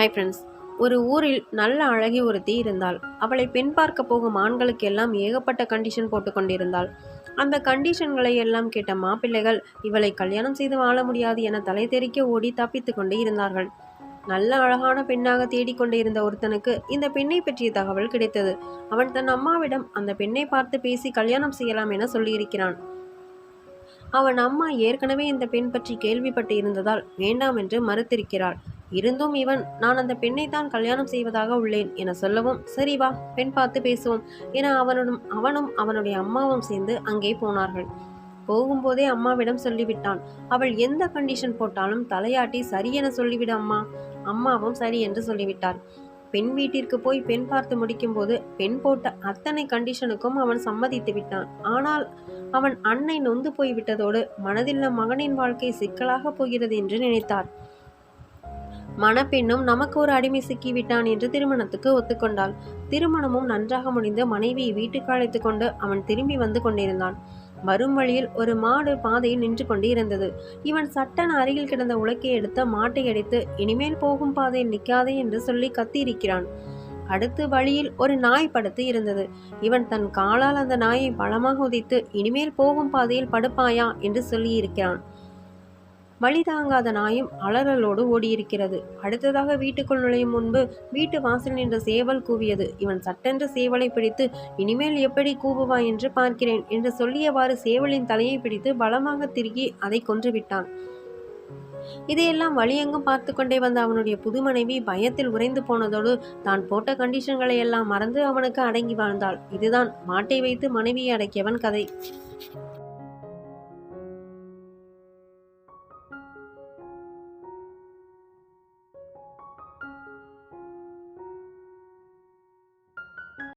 Hi friends ஒரு ஊரில் நல்ல அழகி ஒருத்தி இருந்தாள். அவளை பெண் பார்க்க போகும் ஆண்களுக்கு எல்லாம் ஏகப்பட்ட கண்டிஷன் போட்டு கொண்டிருந்தாள். அந்த கண்டிஷன்களை எல்லாம் கேட்ட மாப்பிள்ளைகள் இவளை கல்யாணம் செய்து வாழ முடியாது என தலை தெறிக்க ஓடி தப்பித்து கொண்டே இருந்தார்கள். நல்ல அழகான பெண்ணாக தேடிக்கொண்டிருந்த ஒருத்தனுக்கு இந்த பெண்ணை பற்றிய தகவல் கிடைத்தது. அவன் தன் அம்மாவிடம் அந்த பெண்ணை பார்த்து பேசி கல்யாணம் செய்யலாம் என சொல்லியிருக்கிறான். அவன் அம்மா ஏற்கனவே இந்த பெண் பற்றி கேள்விப்பட்டு இருந்ததால் வேண்டாம் என்று மறுத்திருக்கிறாள். இருந்தும் இவன் நான் அந்த பெண்ணை தான் கல்யாணம் செய்வதாக உள்ளேன் என சொல்லவும் சரி வா பெண் பார்த்து பேசுவோம் என அவனும் அவனும் அவனுடைய அம்மாவும் சேர்ந்து அங்கே போனார்கள். போகும்போதே அம்மாவிடம் சொல்லிவிட்டான் அவள் எந்த கண்டிஷன் போட்டாலும் தலையாட்டி சரி என சொல்லிவிடு அம்மா அம்மாவும் சரி என்று சொல்லிவிட்டார். பெண் வீட்டிற்கு போய் பெண் பார்த்து முடிக்கும்போது பெண் போட்ட அத்தனை கண்டிஷனுக்கும் அவன் சம்மதித்து விட்டான். ஆனால் அவன் அன்னை நொந்து போய்விட்டதோடு மனதில் மகனின் வாழ்க்கை சிக்கலாக போகிறது என்று நினைத்தார். மணப்பெண்ணும் நமக்கு ஒரு அடிமை சிக்கிவிட்டான் என்று திருமணத்துக்கு ஒத்துக்கொண்டாள். திருமணமும் நன்றாக முடிந்து மனைவியை வீட்டுக்கு அழைத்து கொண்டு அவன் திரும்பி வந்து கொண்டிருந்தான். வரும் வழியில் ஒரு மாடு பாதையில் நின்று கொண்டு இருந்தது. இவன் சட்டன் அருகில் கிடந்த உலக்கை எடுத்து மாட்டை அடித்து இனிமேல் போகும் பாதையில் நிற்காதே என்று சொல்லி கத்தியிருக்கிறான். அடுத்து வழியில் ஒரு நாய் படுத்து இருந்தது. இவன் தன் காலால் அந்த நாயை பலமாக உதைத்து இனிமேல் போகும் பாதையில் படுப்பாயா என்று சொல்லியிருக்கிறான். வழி தாங்காத நாயும் அலறலோடு ஓடியிருக்கிறது. அடுத்ததாக வீட்டுக்குள் நுழையும் முன்பு வீட்டு வாசல் நின்ற சேவல் கூவியது. இவன் சட்டென்று சேவலை பிடித்து இனிமேல் எப்படி கூவுவாய் என்று பார்க்கிறேன் என்று சொல்லியவாறு சேவலின் தலையை பிடித்து பலமாக திருகி அதை கொன்றுவிட்டான் இதையெல்லாம் வழியெங்கும் பார்த்து கொண்டே வந்த அவனுடைய புது மனைவி பயத்தில் உறைந்து போனதோடு தான் போட்ட கண்டிஷன்களை எல்லாம் மறந்து அவனுக்கு அடங்கி வாழ்ந்தாள். இதுதான் மாட்டை வைத்து மனைவியை அடக்கியவன் கதை.